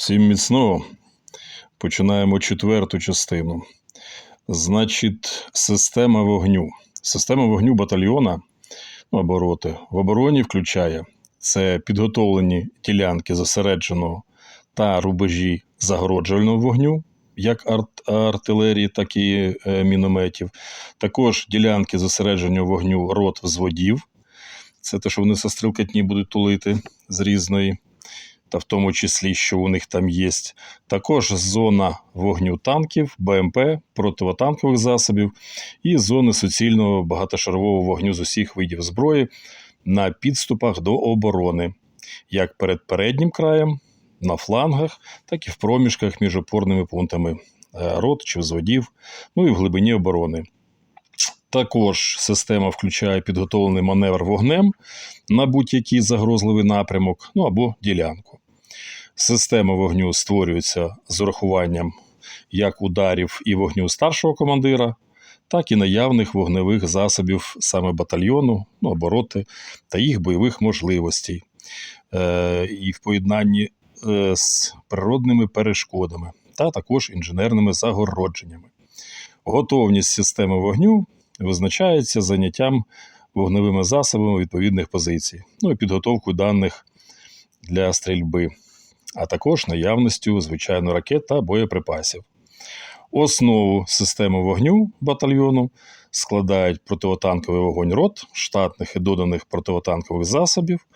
Всім міцного. Починаємо четверту частину. Значить, система вогню. Система вогню батальйона ну, або роти в обороні включає це підготовлені ділянки зосередженого та рубежі загороджувального вогню, як арт- артилерії, так і е, мінометів. Також ділянки зосередження вогню рот взводів. Це те, що вони со стрілкатні будуть тулити з різної та в тому числі, що у них там є. Також зона вогню танків, БМП, противотанкових засобів і зони суцільного багатошарового вогню з усіх видів зброї на підступах до оборони, як перед переднім краєм, на флангах, так і в проміжках між опорними пунктами е, рот чи взводів, ну і в глибині оборони. Також система включає підготовлений маневр вогнем на будь-який загрозливий напрямок, ну або ділянку. Система вогню створюється з урахуванням як ударів і вогню старшого командира, так і наявних вогневих засобів саме батальйону, ну, обороти та їх бойових можливостей, е, і в поєднанні е, з природними перешкодами та також інженерними загородженнями. Готовність системи вогню визначається заняттям вогневими засобами відповідних позицій, ну і підготовкою даних для стрільби, а також наявністю, звичайно, ракет та боєприпасів. Основу системи вогню батальйону складають противотанковий вогонь рот, штатних і доданих противотанкових засобів,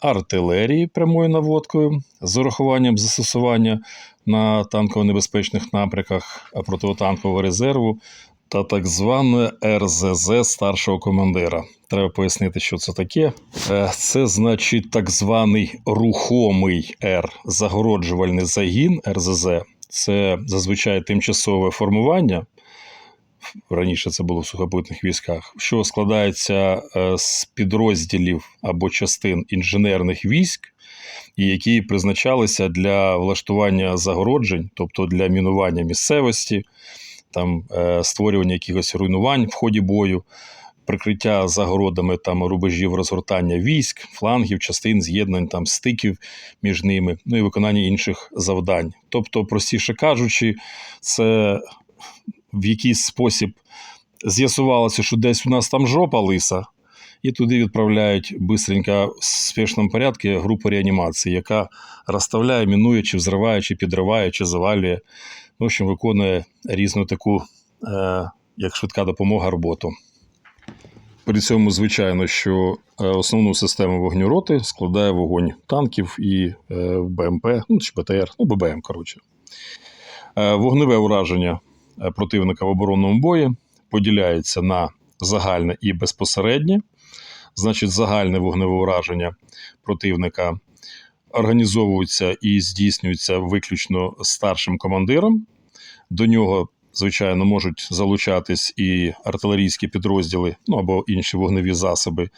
артилерії прямою наводкою з урахуванням застосування на танково-небезпечних напрямках противотанкового резерву та так зване РЗЗ старшого командира. Треба пояснити, що це таке. Е, Це значить так званий рухомий Р загороджувальний загін РЗЗ. Це зазвичай тимчасове формування. Раніше це було в сухопутних військах, що складається е, з підрозділів або частин інженерних військ, які призначалися для влаштування загороджень, тобто для мінування місцевості, там е, створювання якихось руйнувань в ході бою, прикриття загородами там рубежів розгортання військ, флангів, частин, з'єднань, там стиків між ними, ну і виконання інших завдань. Тобто, простіше кажучи, це в якийсь спосіб з'ясувалося, що десь у нас там жопа лиса. І туди відправляють бистренько в спешному порядку групу реанімації, яка розставляє, мінує, чи взриває, чи підриває, чи завалює. В общем, виконує різну таку, е, як швидка допомога, роботу. При цьому, звичайно, що е, основну систему вогню роти складає вогонь танків і е, БМП, ну чи БТР, ну ББМ, коротше. Е, Вогневе ураження противника в оборонному бої поділяється на загальне і безпосереднє. Значить, загальне вогневе ураження противника організовується і здійснюється виключно старшим командиром. До нього, звичайно, можуть залучатись і артилерійські підрозділи, ну або інші вогневі засоби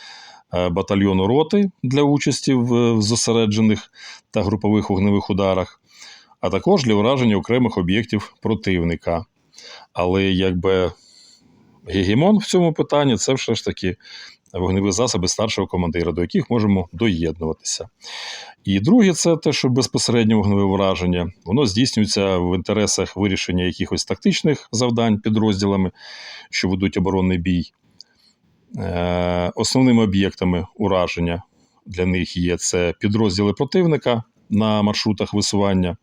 е, батальйону роти для участі в зосереджених та групових вогневих ударах, а також для ураження окремих об'єктів противника. Але якби гегемон в цьому питанні це все ж таки вогневі засоби старшого командира, до яких можемо доєднуватися. І друге, це те, що безпосереднє вогневе враження, воно здійснюється в інтересах вирішення якихось тактичних завдань підрозділами, що ведуть оборонний бій. Е, Основними об'єктами ураження для них є це підрозділи противника на маршрутах висування,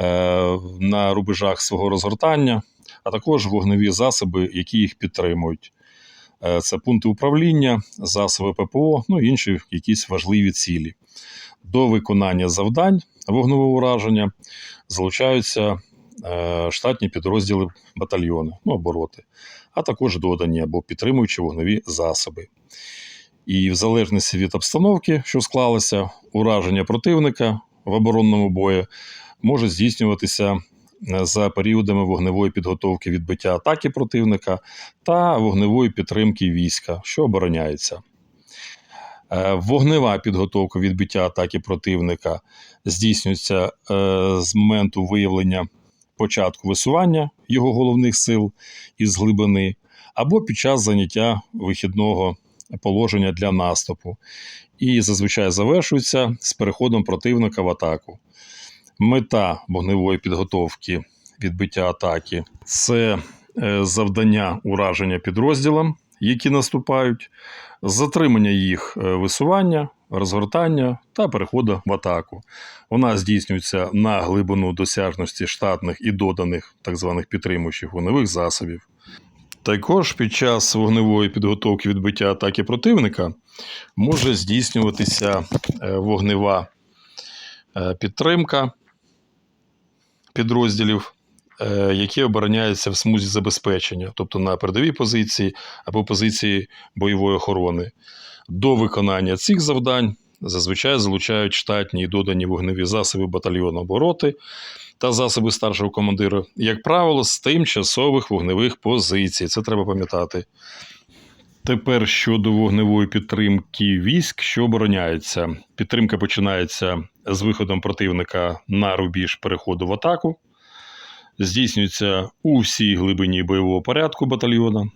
е, на рубежах свого розгортання, а також вогневі засоби, які їх підтримують. Е, Це пункти управління, засоби ППО, ну інші якісь важливі цілі. До виконання завдань вогневого ураження залучаються е, штатні підрозділи батальйони, ну обороти, а також додані або підтримуючі вогневі засоби. І в залежності від обстановки, що склалося, ураження противника в оборонному бої може здійснюватися за періодами вогневої підготовки відбиття атаки противника та вогневої підтримки війська, що обороняється. Е, Вогнева підготовка відбиття атаки противника здійснюється е, з моменту виявлення початку висування його головних сил із глибини, або під час заняття вихідного положення для наступу, і зазвичай завершується з переходом противника в атаку. Мета вогневої підготовки відбиття атаки це е, завдання ураження підрозділам, які наступають, затримання їх е, висування, розгортання та переходу в атаку. Вона здійснюється на глибину досяжності штатних і доданих так званих підтримуючих вогневих засобів. Також під час вогневої підготовки відбиття атаки противника може здійснюватися е, вогнева підтримка підрозділів, е, які обороняються в смузі забезпечення, тобто на передовій позиції або позиції бойової охорони. До виконання цих завдань зазвичай залучають штатні і додані вогневі засоби батальйону обороти та засоби старшого командира, як правило, з тимчасових вогневих позицій. Це треба пам'ятати. Тепер щодо вогневої підтримки військ, що обороняється. Підтримка починається з виходом противника на рубіж переходу в атаку, здійснюється у всій глибині бойового порядку батальйона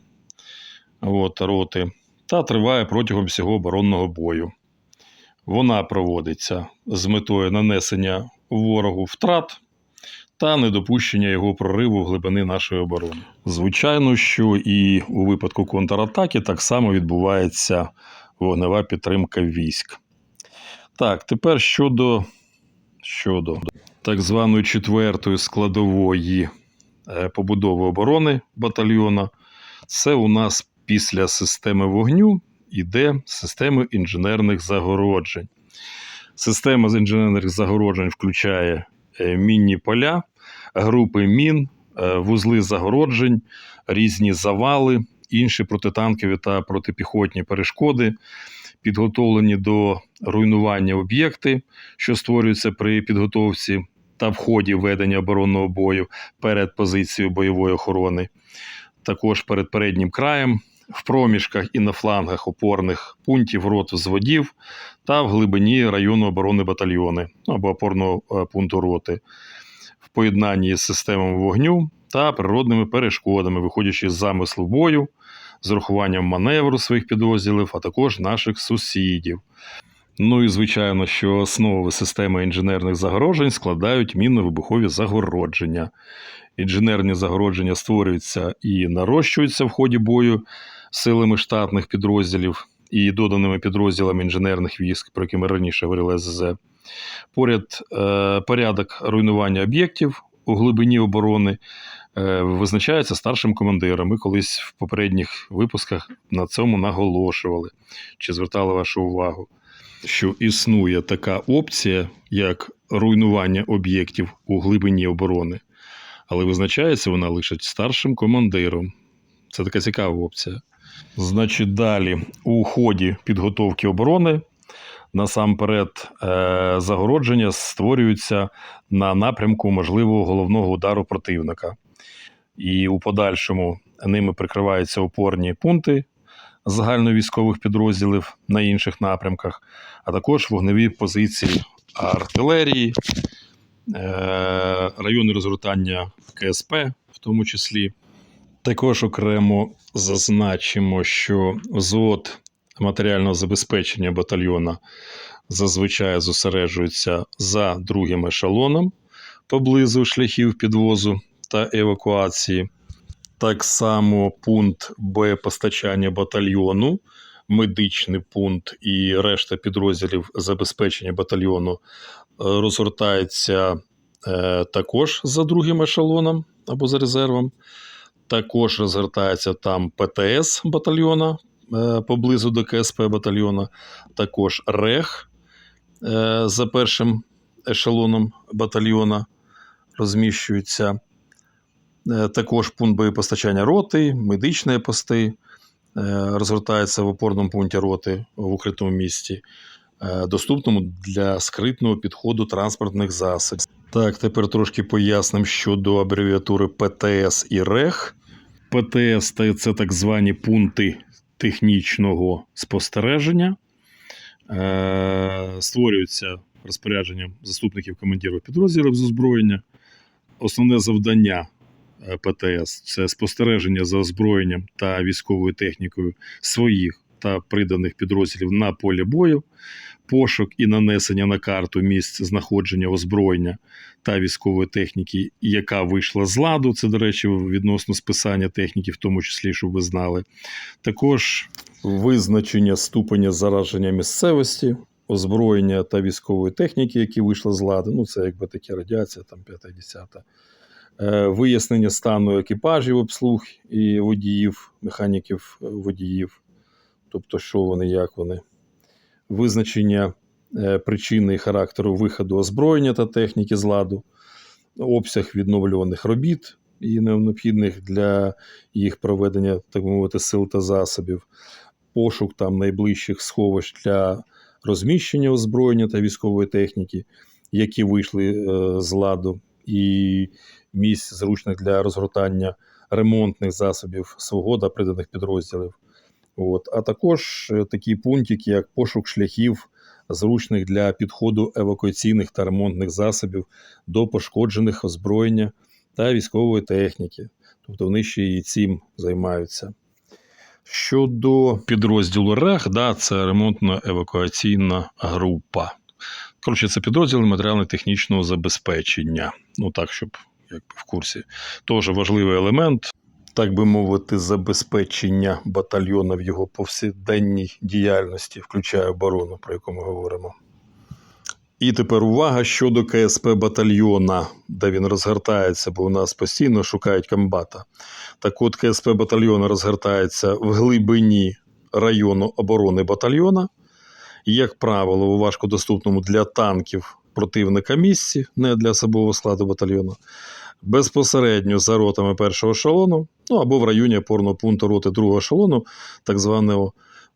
от, роти, та триває протягом всього оборонного бою. Вона проводиться з метою нанесення ворогу втрат та недопущення його прориву в глибини нашої оборони. Звичайно, що і у випадку контратаки так само відбувається вогнева підтримка військ. Так, тепер щодо, щодо так званої четвертої складової е, побудови оборони батальйона, це у нас після системи вогню йде система інженерних загороджень. Система з інженерних загороджень включає е, мінні поля, групи мін, е, вузли загороджень, різні завали, інші протитанкові та протипіхотні перешкоди, підготовлені до руйнування об'єкти, що створюються при підготовці та в ході ведення оборонного бою перед позицією бойової охорони, також перед переднім краєм. В проміжках і на флангах опорних пунктів рот взводів та в глибині району оборони батальйони або опорного е, пункту роти в поєднанні з системами вогню та природними перешкодами, виходячи з замислу бою, з урахуванням маневру своїх підрозділів, а також наших сусідів. Ну і звичайно, що основи системи інженерних загороджень складають мінно-вибухові загородження. Інженерні загородження створюються і нарощуються в ході бою силами штатних підрозділів і доданими підрозділами інженерних військ, про які ми раніше говорили СЗ. Поряд е, порядок руйнування об'єктів у глибині оборони е, визначається старшим командиром. Ми колись в попередніх випусках на цьому наголошували чи звертали вашу увагу, що існує така опція, як руйнування об'єктів у глибині оборони, але визначається вона лише старшим командиром. Це така цікава опція. Значить, далі у ході підготовки оборони насамперед е, загородження створюються на напрямку можливого головного удару противника. І у подальшому ними прикриваються опорні пункти загальновійськових підрозділів на інших напрямках, а також вогневі позиції артилерії, е, райони розгортання КСП, в тому числі. Також окремо зазначимо, що взвод матеріального забезпечення батальйона зазвичай зосереджується за другим ешелоном поблизу шляхів підвозу та евакуації. Так само пункт боєпостачання батальйону, медичний пункт і решта підрозділів забезпечення батальйону е, розгортається е, також за другим ешелоном або за резервом. Також розгортається там ПТС батальйона поблизу до КСП батальйона, також РЕХ е, за першим ешелоном батальйона розміщується. Е, Також пункт боєпостачання роти, медичні пости е, розгортаються в опорному пункті роти в укритому місті, е, доступному для скритного підходу транспортних засобів. Так, тепер трошки поясним щодо абревіатури ПТС і РЕХ. ПТС це так звані пункти технічного спостереження. Е, Створюються розпорядженням заступників командирів підрозділів з озброєння. Основне завдання е, ПТС це спостереження за озброєнням та військовою технікою своїх та приданих підрозділів на полі бою, пошук і нанесення на карту місць знаходження озброєння та військової техніки, яка вийшла з ладу. Це, до речі, відносно списання техніки, в тому числі, щоб ви знали. Також визначення ступеня зараження місцевості, озброєння та військової техніки, які вийшли з ладу. Ну, це якби такі радіація, там 5-10. Е, Вияснення стану екіпажів обслуг і водіїв, механіків е, водіїв, тобто, що вони, як вони, визначення е, причини і характеру виходу озброєння та техніки з ладу, обсяг відновлюваних робіт і необхідних для їх проведення, так мовити, сил та засобів, пошук там найближчих сховищ для розміщення озброєння та військової техніки, які вийшли е, з ладу, і місць зручних для розгортання ремонтних засобів свого та приданих підрозділів. От. А також е, такий пунктик, як пошук шляхів, зручних для підходу евакуаційних та ремонтних засобів до пошкоджених озброєння та військової техніки. Тобто вони ще і цим займаються. Щодо підрозділу РЕХ, да, це ремонтно-евакуаційна група. Коротше, це підрозділ матеріально-технічного забезпечення. Ну так, щоб якби в курсі. Теж важливий елемент, так би мовити, забезпечення батальйона в його повсякденній діяльності, включає оборону, про яку ми говоримо. І тепер увага щодо КСП батальйона, де він розгортається, бо у нас постійно шукають комбата. Так от КСП батальйона розгортається в глибині району оборони батальйона, як правило, у важкодоступному для танків противника місці, не для особового складу батальйону, безпосередньо за ротами першого ешелону, ну або в районі опорного пункту роти другого ешелону, так званого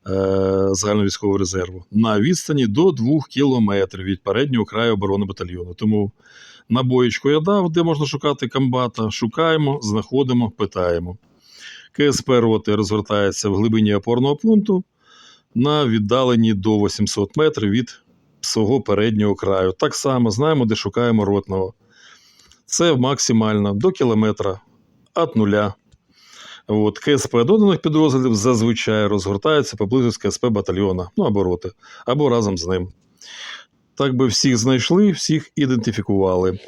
е, загальновійськового резерву, на відстані до 2 кілометрів від переднього краю оборони батальйону. Тому на боєчку я дав, де можна шукати комбата. Шукаємо, знаходимо, питаємо. КСП роти розгортається в глибині опорного пункту на віддаленні до 800 метрів від свого переднього краю. Так само знаємо, де шукаємо ротного. Це максимально до кілометра від нуля. От, КСП доданих підрозділів зазвичай розгортаються поблизу з КСП батальйона, ну або роти, або разом з ним. Так би всіх знайшли, всіх ідентифікували.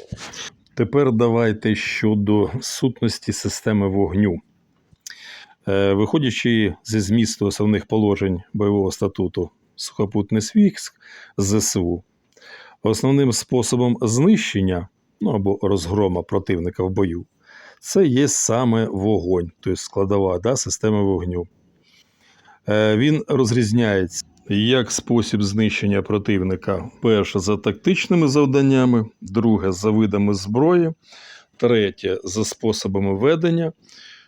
Тепер давайте щодо сутності системи вогню. Е, Виходячи зі змісту основних положень бойового статуту сухопутних військ ЗСУ, основним способом знищення ну, або розгрома противника в бою це є саме вогонь, тобто складова да, системи вогню. Е, Він розрізняється як спосіб знищення противника: перше за тактичними завданнями, друге за видами зброї, третє за способами ведення,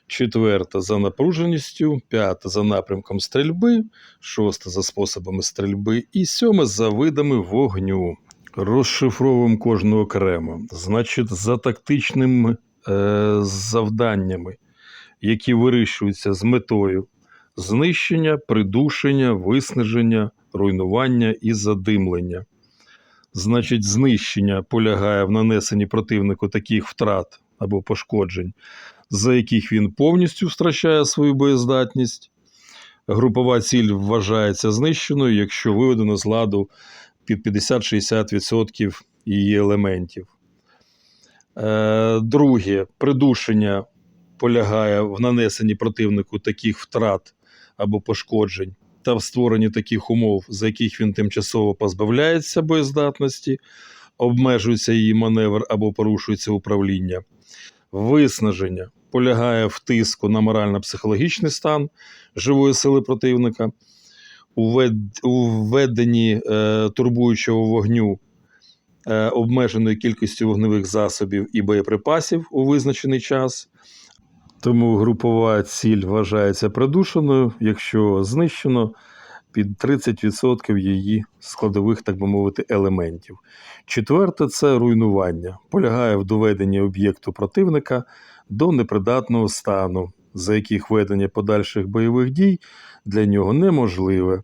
четверте за напруженістю, п'яте за напрямком стрільби, шосте за способами стрільби і сьоме за видами вогню. Розшифровуємо кожну окремо. Значить, за тактичними е, завданнями, які вирішуються з метою знищення, придушення, виснаження, руйнування і задимлення. Значить, знищення полягає в нанесенні противнику таких втрат або пошкоджень, за яких він повністю втрачає свою боєздатність. Групова ціль вважається знищеною, якщо виведено з ладу під 50-60% її елементів. Е, Друге, придушення полягає в нанесенні противнику таких втрат або пошкоджень та в створенні таких умов, за яких він тимчасово позбавляється боєздатності, обмежується її маневр або порушується управління. Виснаження полягає в тиску на морально-психологічний стан живої сили противника, у вед- введенні е, турбуючого вогню е, обмеженою кількістю вогневих засобів і боєприпасів у визначений час. Тому групова ціль вважається придушеною, якщо знищено під 30% її складових, так би мовити, елементів. Четверте це руйнування. Полягає в доведенні об'єкту противника до непридатного стану, за яких ведення подальших бойових дій для нього неможливе.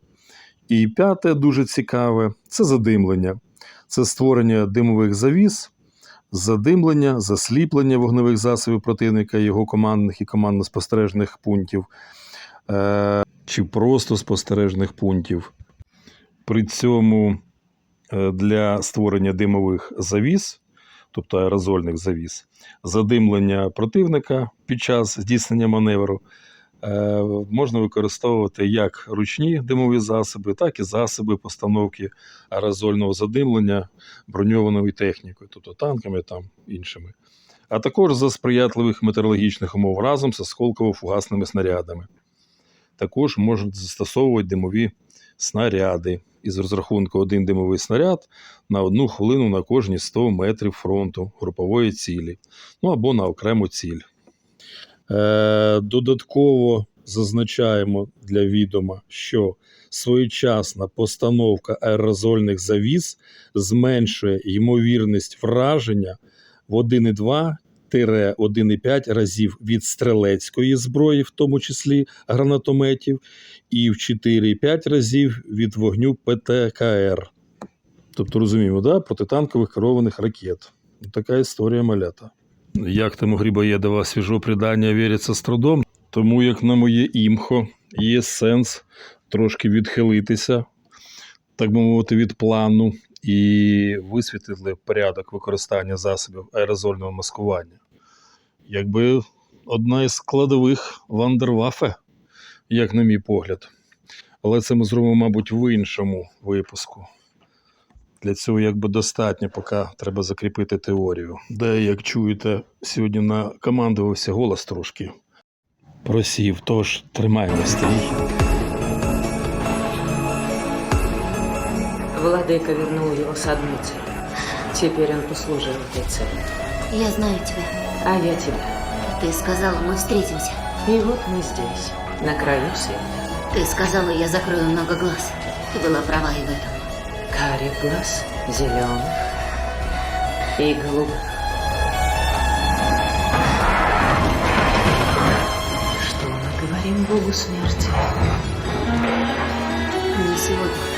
І п'яте, дуже цікаве, це задимлення. Це створення димових завіс, задимлення, засліплення вогневих засобів противника, його командних і командно-спостережних пунктів. Е, чи просто спостережних пунктів. При цьому е, для створення димових завіс, тобто аерозольних завіс, задимлення противника під час здійснення маневру е, можна використовувати як ручні димові засоби, так і засоби постановки аерозольного задимлення броньованою технікою, тобто танками там іншими. А також за сприятливих метеорологічних умов разом з осколково-фугасними снарядами. Також можуть застосовувати димові снаряди із розрахунку один димовий снаряд на одну хвилину на кожні 100 метрів фронту групової цілі, ну або на окрему ціль. Е, додатково зазначаємо для відома, що своєчасна постановка аерозольних завіс зменшує ймовірність враження в 1,2-1,5 разів від стрілецької зброї, в тому числі гранатометів, і в 4,5 разів від вогню ПТКР. Тобто розуміємо, да? протитанкових керованих ракет. Така історія малята. Як тому Грибоєдова свіжого придання віриться з трудом, тому як на моє імхо є сенс трошки відхилитися, так би мовити, від плану і висвітлити порядок використання засобів аерозольного маскування. Якби одна із складових Вандервафе, як на мій погляд. Але це ми зробимо, мабуть, в іншому випуску. Для цього якби достатньо, поки треба закріпити теорію. Де, як чуєте, сьогодні накомандувався голос трошки. Просів, тож тримаємо стрій. Владыка вернул его с одной целью. Теперь он послужил этой цели. Я знаю тебя. А я тебя. Ты сказала, мы встретимся. И вот мы здесь, на краю света. Ты сказала, я закрою много глаз. Ты была права и в этом. Карих глаз, зеленых и голубых. Что мы говорим Богу смерти? Не сегодня.